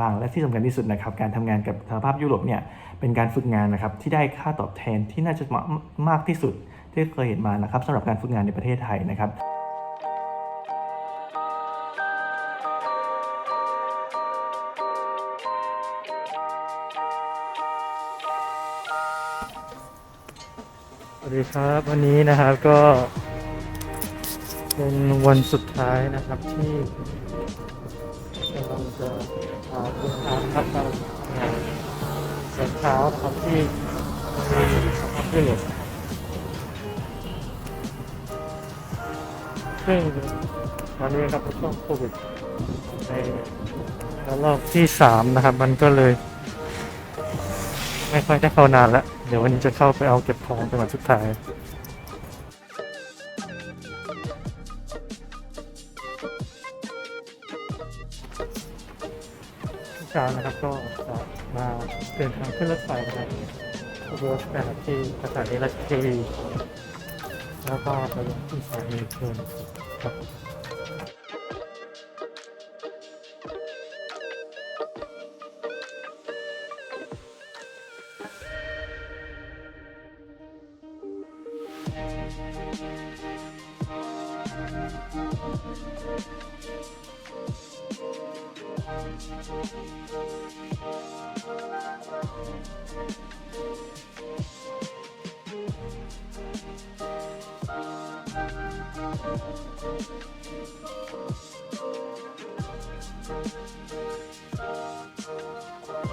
บ้างและที่สำคัญที่สุดนะครับการทำงานกับสหภาพยุโรปเนี่ยเป็นการฝึกงานนะครับที่ได้ค่าตอบแทนที่น่าจะมามากที่สุดที่เคยเห็นมานะครับสำหรับการฝึกงานในประเทศไทยนะครับสวัสดีครับวันนี้นะครับก็เป็นวันสุดท้ายนะครับที่ กำลังจะพาคุณอาครับมาทำงานเช้าเช้าครับที่ที่หนึ่งซึ่งวันนี้ครับช่วงโควิดในระลอกที่สามนะครับ มันก็เลย ไม่ค่อยได้เข้านานแล้ว เดี๋ยววันนี้จะเข้าไปเอาเก็บของเป็นวันสุดท้าย เช้านะครับก็จะมาเดินทางขึ้นรถไฟนะครับรถนะครับที่สถานีราชเทวีแล้วก็ไปลงที่สถานีเชิญครับ นี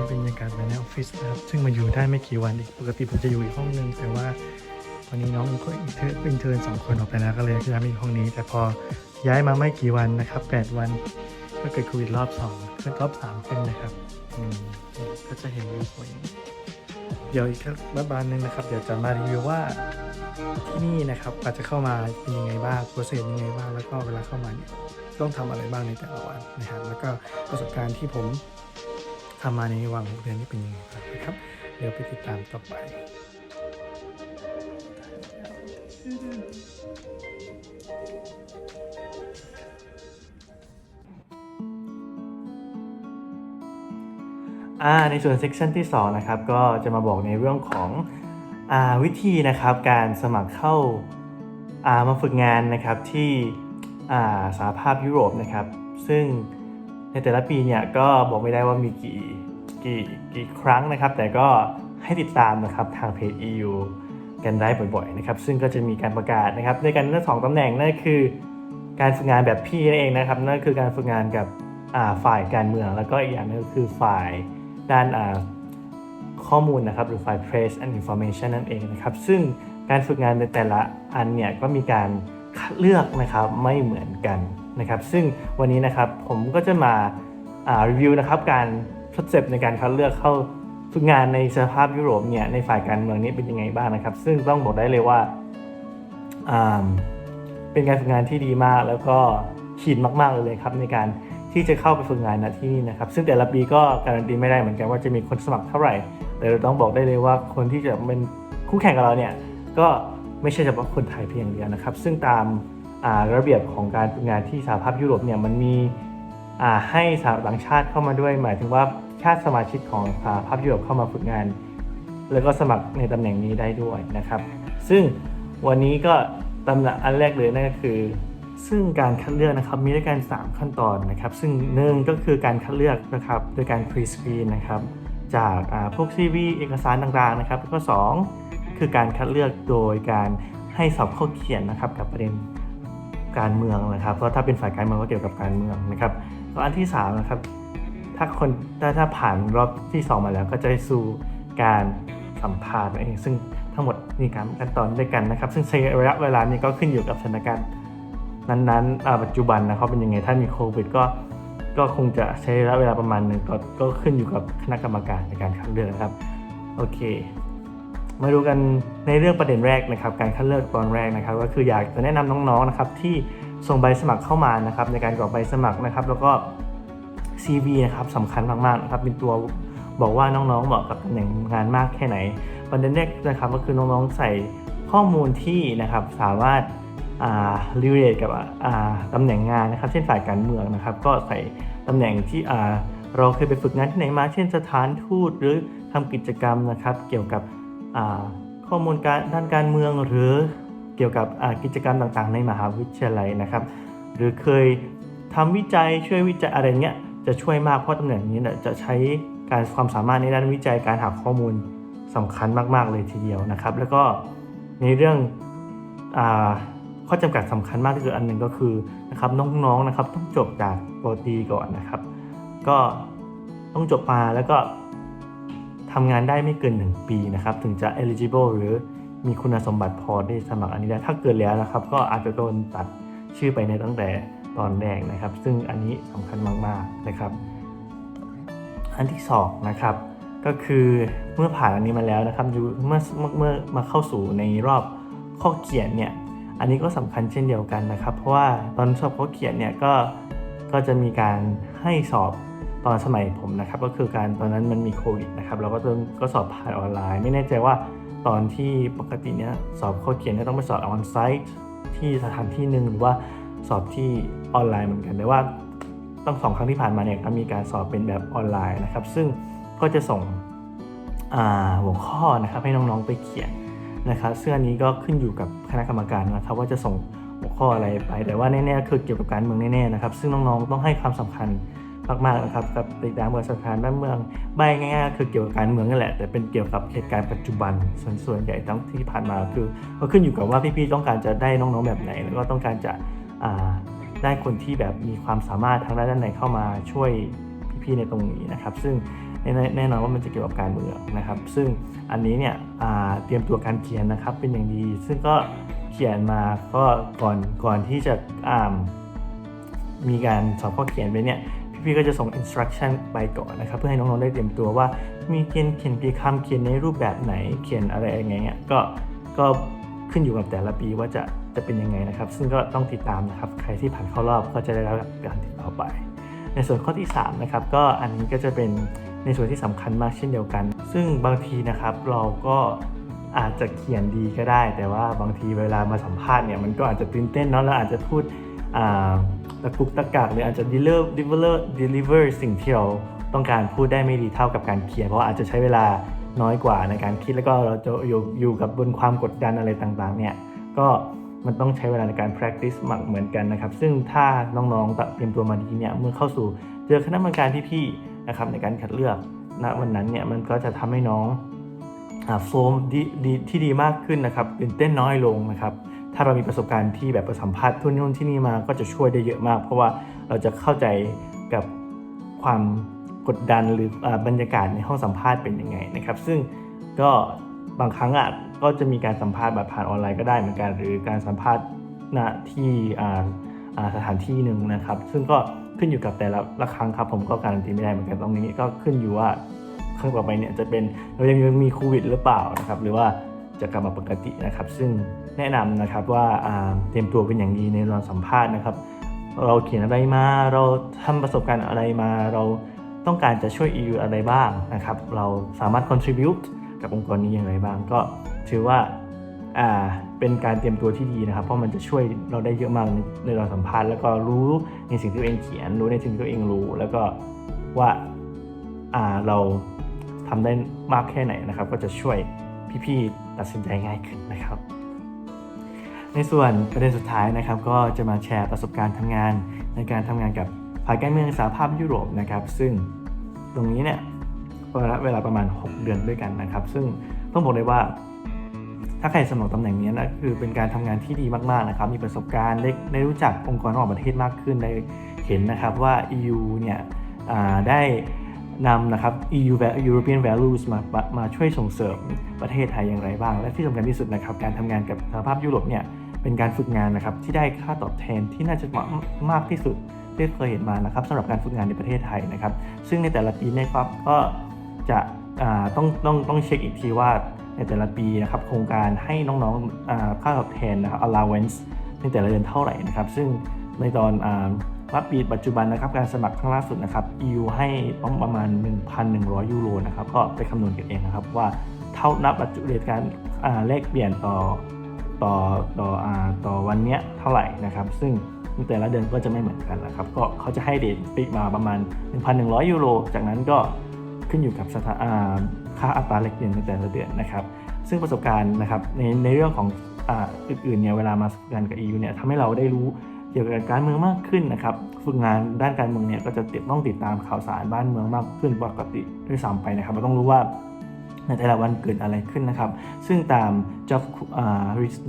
่เป็นบรรยากาศภายในออฟฟิศนะครับ ซึ่งมาอยู่ได้ไม่กี่วันอีก ปกติผมจะอยู่อีกห้องนึง แต่ว่าตอนนี้น้องก็อินเทอร์อินเทอร์สองคนออกไปแล้วก็เลยย้ายมาอีกห้องนี้ แต่พอย้ายมาไม่กี่วันนะครับ 8 วันก็เกิดโควิดรอบ2ขึ้นรอบ3ขึ้นนะครับก็จะเห็นวิวสวยเดี๋ยวอีกรัฐบาลหนึ่งนะครับ เดี๋ยวจะมารีวิวว่า ที่นี่นะครับอาจจะเข้ามาเป็นยังไงบ้างโปรเซสยังไงบ้างแล้วก็เวลาเข้ามาเนี่ยต้องทำอะไรบ้างในแต่ละวันนะครับแล้วก็ประสบการณ์ที่ผมทำมาในวังหกเดือนนี่เป็นยังไงบ้างนะครับเดี๋ยวไปติดตามต่อไปอ่าในส่วนเซกชันที่2นะครับก็จะมาบอกในเรื่องของ วิธีนะครับการสมัครเข้าามาฝึกงานนะครับที่าสหภาพยุโรปนะครับ ซึ่งในแต่ละปีเนี่ยก็บอกไม่ได้ว่ามีกี่กี่กี่ครั้งนะครับ แต่ก็ให้ติดตามนะครับทางเพจ EU กันได้บ่อยๆนะครับ ซึ่งก็จะมีการประกาศนะครับในการเลือกสองตำแหน่งนั่นคือ การฝึกงานแบบพี่นั่นเองนะครับนั่นคือการฝึกงานกับฝ่ายการเมือง แล้วก็อีกอย่างนึงก็คือฝ่ายด้านา ข้อมูลนะครับหรือฝ่าย press and information นั่นเองนะครับซึ่งการฝึกงานในแต่ละอันเนี่ยก็มีการคัดเลือกนะครับไม่เหมือนกันนะครับซึ่งวันนี้นะครับผมก็จะมาารีวิวนะครับการทดสอบในการคัดเลือกเข้าฝึกงานในสภาพยุโรปเนี่ยในฝ่ายการเมืองนี้เป็นยังไงบ้างนะครับ ซึ่งต้องบอกได้เลยว่าอ่าเป็นการฝึกงานที่ดีมากแล้วก็ขีดมาก ๆ เลยครับในการที่จะเข้าไปฝึกงานณที่นี่นะครับ ซึ่งแต่ละปีก็การันตีไม่ได้เหมือนกันว่าจะมีคนสมัครเท่าไหร่ แต่เราต้องบอกได้เลยว่าคนที่จะเป็นคู่แข่งกับเราเนี่ยก็ไม่ใช่เฉพาะคนไทยเพียงเดียวนะครับ ซึ่งตามาระเบียบของการฝึกงานที่สหภาพยุโรปเนี่ยมันมีให้สาวต่างชาติเข้ามาด้วย หมายถึงว่าชาติสมาชิกของสหภาพยุโรปเข้ามาฝึกงาน แล้วก็สมัครในตำแหน่งนี้ได้ด้วยนะครับ ซึ่งวันนี้ก็ตำแหน่งอันแรกเลยนั่นก็คือ ซึ่งการคัดเลือกนะครับมีด้วยกัน3ขั้นตอนนะครับ ซึ่งหนึ่งก็คือการคัดเลือกนะครับโดยการ pre-screen นะครับ จากพวก CV เอกสารต่างๆนะครับแล้วก็ 2 คือการคัดเลือกโดยการให้สอบข้อเขียนนะครับกับประเด็นการเมืองนะครับเพราะถ้าเป็นฝ่ายการเมืองก็เกี่ยวกับการเมืองนะครับแล้วอันที่3นะครับถ้าคนถ้าถ้าผ่านรอบที่ 2 มาแล้วก็จะสู่การสัมภาษณ์เองซึ่งทั้งหมดมีการขั้นตอนด้วยกันนะครับ ซึ่งใช้ระยะเวลานี้ก็ขึ้นอยู่กับสถานการณ์นั้นๆปัจจุบันนะครับเป็นยังไงถ้ามีโควิดก็ ก็คงจะใช้ระยะเวลาประมาณหนึ่งก็ก็ขึ้นอยู่กับคณะกรรมการในการคัดเลือกนะครับโอเค มาดูกันในเรื่องประเด็นแรกนะครับ การคัดเลือกตอนแรกนะครับ ก็คืออยากจะแนะนำน้องๆนะครับที่ส่งใบสมัครเข้ามานะครับ ในการกรอกใบสมัครนะครับ แล้วก็ CV นะครับสำคัญมากๆนะครับเป็นตัวบอกว่าน้องๆเหมาะกับตำแหน่งงานมากแค่ไหน ประเด็นแรกนะครับก็คือน้องๆใส่ข้อมูลที่นะครับสามารถ อ่า relate กับตำแหน่งงานนะครับ เช่นฝ่ายการเมืองนะครับ ก็ใส่ตำแหน่งที่เราเคยไปฝึกงานที่ไหนมา เช่นสถานทูตหรือทำกิจกรรมนะครับ เกี่ยวกับข้อมูลการด้านการเมืองหรือเกี่ยวกับกิจกรรมต่างๆ ในมหาวิทยาลัยนะครับ หรือเคยทำวิจัยช่วยวิจัยอะไรเงี้ยจะช่วยมากเพราะตำแหน่งนี้เนี่ยจะใช้การความสามารถในด้านวิจัยการหาข้อมูลสำคัญมากๆเลยทีเดียวนะครับ แล้วก็ในเรื่องอ ข้อจำกัดสำคัญมากที่สุดอันหนึ่งก็คือนะครับน้องๆนะครับต้องจบจากปตรีก่อนนะครับ ก็ต้องจบมาแล้วก็ทำงานได้ไม่เกิน 1 ปีนะครับถึงจะ eligible หรือมีคุณสมบัติพอได้สมัครอันนี้ได้ถ้าเกิดแล้วนะครับ ก็อาจจะโดนตัดชื่อไปในตั้งแต่ตอนแรกนะครับ ซึ่งอันนี้สำคัญมากๆนะครับ อันที่สองนะครับก็คือเมื่อผ่านอันนี้มาแล้วนะครับเมื่อเมื่อมาเข้าสู่ในรอบข้อเขียนเนี่ย อันนี้ก็สำคัญเช่นเดียวกันนะครับ เพราะว่าตอนสอบข้อเขียนเนี่ยก็ก็จะมีการให้สอบตอนสมัยผมนะครับ ก็คือการตอนนั้นมันมีโควิดนะครับเราก็ต้องก็สอบผ่านออนไลน์ ไม่แน่ใจว่าตอนที่ปกติเนี่ยสอบข้อเขียนเนี่ยต้องไปสอบออนไซต์ที่สถานที่หนึ่งหรือว่าสอบที่ออนไลน์เหมือนกันแต่ว่าต้องสองครั้งที่ผ่านมาเนี่ยก็มีการสอบเป็นแบบออนไลน์นะครับ ซึ่งก็จะส่งหัวข้อนะครับให้น้องๆไปเขียน นะครับซึ่งอันนี้ก็ขึ้นอยู่กับคณะกรรมการนะครับว่าจะส่งหัวข้ออะไรไป แต่ว่าแน่ๆคือเกี่ยวกับการเมืองแน่ๆนะครับซึ่งน้องๆต้องให้ความสำคัญมากๆนะครับกับติดตามเมืองสถานบ้านเมืองใบง่ายๆคือเกี่ยวกับการเมืองนั่นแหละ แต่เป็นเกี่ยวกับเหตุการณ์ปัจจุบันส่วนส่วนใหญ่ทั้งที่ผ่านมาคือก็ขึ้นอยู่กับว่าพี่ๆต้องการจะได้น้องๆแบบไหน แล้วก็ต้องการจะได้คนที่แบบมีความสามารถทางด้านไหนเข้ามาช่วย พี่ในตรงนี้นะครับ ซึ่งแน่นอนว่ามันจะเกี่ยวกับการเมืองนะครับ ซึ่งอันนี้เนี่ยเตรียมตัวการเขียนนะครับเป็นอย่างดี ซึ่งก็เขียนมาก็ก่อนก่อนที่จะอ่ามีการสอบข้อเขียนไปเนี่ยพี่ๆก็จะส่ง instruction ไปก่อนนะครับ เพื่อให้น้องๆได้เตรียมตัวว่า มีเขียนเขียนกี่คำเขียนในรูปแบบไหนเขียนอะไรยังไงเนี่ยก็ก็ขึ้นอยู่กับแต่ละปีว่าจะจะเป็นยังไงนะครับ ซึ่งก็ต้องติดตามนะครับ ใครที่ผ่านเข้ารอบก็จะได้รับการติดต่อไป ในส่วนข้อที่3นะครับก็อันนี้ก็จะเป็นในส่วนที่สำคัญมากเช่นเดียวกัน ซึ่งบางทีนะครับเราก็อาจจะเขียนดีก็ได้ แต่ว่าบางทีเวลามาสัมภาษณ์เนี่ยมันก็อาจจะตื่นเต้นเนาะแล้วอาจจะพูดตะกุกตะกักหรืออาจจะ deliver deliver deliver สิ่งที่เราต้องการพูดได้ไม่ดีเท่ากับการเขียน เพราะาอาจจะใช้เวลาน้อยกว่าในการคิดแล้วก็เราจะอยู่อยู่กับบนความกดดันอะไรต่างๆเนี่ยก็ มันต้องใช้เวลาในการ practice มากเหมือนกันนะครับ ซึ่งถ้าน้องๆเตรียมตัวมาดีเนี่ย เมื่อเข้าสู่เจอคณะกรรมการพี่ๆนะครับในการคัดเลือกณวันนั้นเนี่ยมันก็จะทำให้น้องโฟมดีที่ดีมากขึ้นนะครับตื่นเต้นน้อยลงนะครับ ถ้าเรามีประสบการณ์ที่แบบประสัมผัสทุนนู่นที่นี่มาก็จะช่วยได้เยอะมาก เพราะว่าเราจะเข้าใจกับความกดดันหรืออบรรยากาศในห้องสัมภาษณ์เป็นยังไงนะครับ ซึ่งก็ บางครั้งอะก็จะมีการสัมภาษณ์แบบผ่านออนไลน์ก็ได้เหมือนกัน หรือการสัมภาษณ์ณที่สถานที่หนึ่งนะครับ ซึ่งก็ขึ้นอยู่กับแต่ละละครั้งครับ ผมก็การันตีไม่ได้เหมือนกันตรงนี้ก็ขึ้นอยู่ว่าครั้งต่อไปเนี่ยจะเป็นเรายังมีโควิดหรือเปล่านะครับ หรือว่าจะกลับมาปกตินะครับ ซึ่งแนะนำนะครับว่าเตรียมตัวเป็นอย่างดีในตอนสัมภาษณ์นะครับ เราเขียนอะไรมาเราทำประสบการณ์อะไรมาเราต้องการจะช่วย EU อะไรบ้างนะครับ เราสามารถ contribute กับองค์กรนี้อย่างไรบ้าง ก็ถือว่าอ่าเป็นการเตรียมตัวที่ดีนะครับ เพราะมันจะช่วยเราได้เยอะมากในในตอนสัมภาษณ์แล้วก็รู้ในสิ่งที่ตัวเองเขียน รู้ในสิ่งที่ตัวเองรู้ แล้วก็ว่าอ่าเราทำได้มากแค่ไหนนะครับ ก็จะช่วยพี่ๆตัดสินใจง่ายขึ้นนะครับ ในส่วนประเด็นสุดท้ายนะครับ ก็จะมาแชร์ประสบการณ์ทำงานในการทำงานกับฝ่ายการเมืองสหภาพยุโรปนะครับ ซึ่งตรงนี้เนี่ย ระยะเวลาประมาณ 6 เดือนด้วยกันนะครับ ซึ่งต้องบอกเลยว่า ถ้าใครสมัครตำแหน่งนี้นะคือเป็นการทำงานที่ดีมากๆนะครับ มีประสบการณ์ได้ได้รู้จักองค์กรระหว่างประเทศมากขึ้นได้เห็นนะครับว่า EU เนี่ยได้นำนะครับ EU European values มามาช่วยส่งเสริมประเทศไทยอย่างไรบ้าง และที่สำคัญที่สุดนะครับการทำงานกับสหภาพยุโรปเนี่ยเป็นการฝึกงานนะครับที่ได้ค่าตอบแทนที่น่าจะมากมากที่สุดที่เคยเห็นมานะครับสำหรับการฝึกงานในประเทศไทยนะครับ ซึ่งในแต่ละปีเนะครับก็ จะต้องต้องต้องเช็คอีกทีว่าในแต่ละปีนะครับโครงการให้น้องๆค่าตอบแทนนะครับ allowance ในแต่ละเดือนเท่าไหร่นะครับ ซึ่งในตอนอ่าว่าปีปัจจุบันนะครับการสมัครครั้งล่าสุดนะครับ EU ให้ประมาณ 1,100 ยูโรนะครับก็ไปคำนวณกันเองนะครับว่าเท่านับปัจจุบันการอ่าเลขเปลี่ยนต่อต่อต่ออ่าต่อวันเนี้ยเท่าไหร่นะครับ ซึ่งในแต่ละเดือนก็จะไม่เหมือนกันนะครับ ก็เขาจะให้เดทฟิกมาประมาณ 1,100 ยูโร จากนั้นก็ ขึ้นอยู่กับสถาาค่าอัตราแลกเปลี่ยนในแต่ละเดือนนะครับ ซึ่งประสบการณ์นะครับในในเรื่องของอ,อื่นๆเนี่ยเวลามาฝึกงานกับ EU เนี่ยทำให้เราได้รู้เกี่ยวกับการเมืองมากขึ้นนะครับฝึกงานด้านการเมืองเนี่ยก็จะติดต้องติดตามข่าวสารบ้านเมืองมากขึ้นปกติด้วยซ้ำไปนะครับ เราต้องรู้ว่าในแต่ละวันเกิดอะไรขึ้นนะครับ ซึ่งตาม job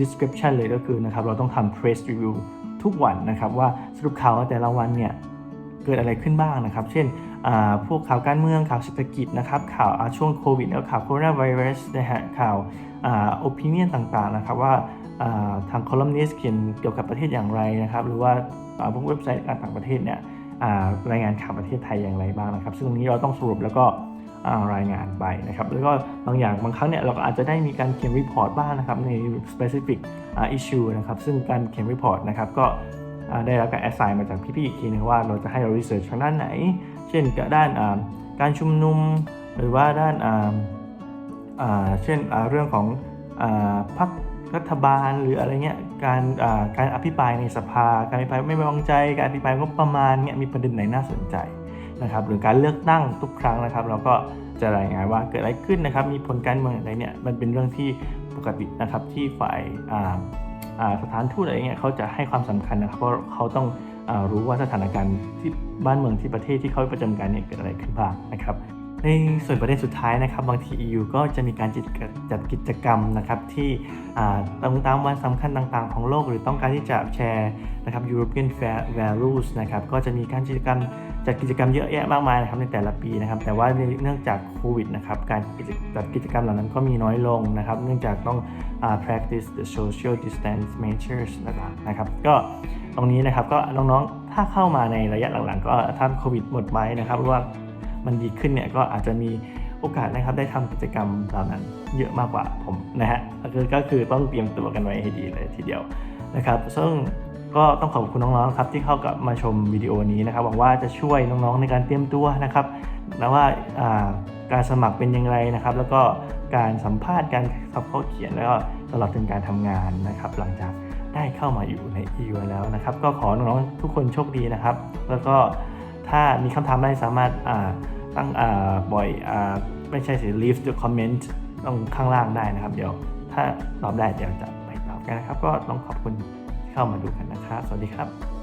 description เลยก็คือนะครับเราต้องทำ press review ทุกวันนะครับว่าสรุปข่าวแต่ละวันเนี่ยเกิดอะไรขึ้นบ้างนะครับ เช่น พวกข่าวการเมืองข่าวเศรษฐกิจนะครับข่าวช่วงโควิดแล้วข่าวโคโรนาไวรัสนะฮะข่าวโอ่า opinion ต่างๆนะครับว่าทางคอลัมนิสต์เขียนเกี่ยวกับประเทศอย่างไรนะครับหรือว่าพวกเว็บไซต์ต่างประเทศเนี่ยรายงานข่าวประเทศไทยอย่างไรบ้างนะครับ ซึ่งตรงนี้เราต้องสรุปแล้วก็รายงานไปนะครับแล้วก็บางอย่างบางครั้งเนี่ยเราก็อาจจะได้มีการเขียนรีพอร์ตบ้างนะครับใน specific issue นะครับซึ่งการเขียนรีพอร์ตนะครับก็ได้รับการ assign มาจากพี่ๆอีกทีนึงว่าเราจะให้เรา research ทางด้านไหน ช่นด้านการชุมนุม หรือว่าด้านเช่นเรื่องของพรรครัฐบาลหรืออะไรเงี้ยการการอภิปรายในสภา การอภิปรายไม่ไว้วางใจ การอภิปรายงบประมาณเนี่ยมีประเด็นไหนน่าสนใจนะครับหรือการเลือกตั้งทุกครั้งนะครับ เราก็จะรายงานว่าเกิดอะไรขึ้นนะครับ มีผลการเมืองอะไรเนี่ยมันเป็นเรื่องที่ปกตินะครับที่ฝ่ายสถานทูตอะไรเงี้ยเขาจะให้ความสำคัญนะครับเพราะเขาต้อง รู้ว่าสถานการณ์ที่บ้านเมืองที่ประเทศที่เขาประจำการเนี่ยเกิดอะไรขึ้นบ้างนะครับในส่วนประเด็นสุดท้ายนะครับ บางที EU ก็จะมีการจัดจัดกิจกรรมนะครับที่ตรงตามวันสำคัญต่างๆ ของโลก หรือต้องการที่จะแชร์นะครับ European Fair Values นะครับก็จะมีการกิจกรรมจัดกิจกรรมเยอะแยะมากมายนะครับในแต่ละปีนะครับ แต่ว่าเนื่องจากโควิดนะครับการจัดกิจกรรมเหล่านั้นก็มีน้อยลงนะครับ เนื่องจากต้อง practice the social distance measures นะครับก็ ตรงนี้นะครับก็น้องๆ ถ้าเข้ามาในระยะหลังๆ ก็ถ้าโควิดหมดไปนะครับหรือว่ามันดีขึ้นเนี่ยก็อาจจะมีโอกาสนะครับได้ทำกิจกรรมเหล่านั้นเยอะมากกว่าผมนะฮะก็คือก็คือต้องเตรียมตัวกันไว้ให้ดีเลยทีเดียวนะครับซึ่งก็ต้องขอบคุณน้องๆครับที่เข้ากับมาชมวิดีโอนี้นะครับหวังว่าจะช่วยน้องๆในการเตรียมตัวนะครับแล้วว่าการสมัครเป็นอย่างไรนะครับ แล้วก็การสัมภาษณ์การสอบข้อเขียนแล้วก็ตลอดถึงการทำงานนะครับ หลังจาก ได้เข้ามาอยู่ใน EU แล้วนะครับ ก็ขอน้องๆทุกคนโชคดีนะครับ แล้วก็ถ้ามีคำถามอะไรสามารถอ่าตั้งอ่าบ่อยอ่าไม่ใช่สิ leave the comment ตรงข้างล่างได้นะครับ เดี๋ยวถ้าตอบได้เดี๋ยวจะไปตอบกันนะครับ ก็ต้องขอบคุณที่เข้ามาดูกันนะครับ สวัสดีครับ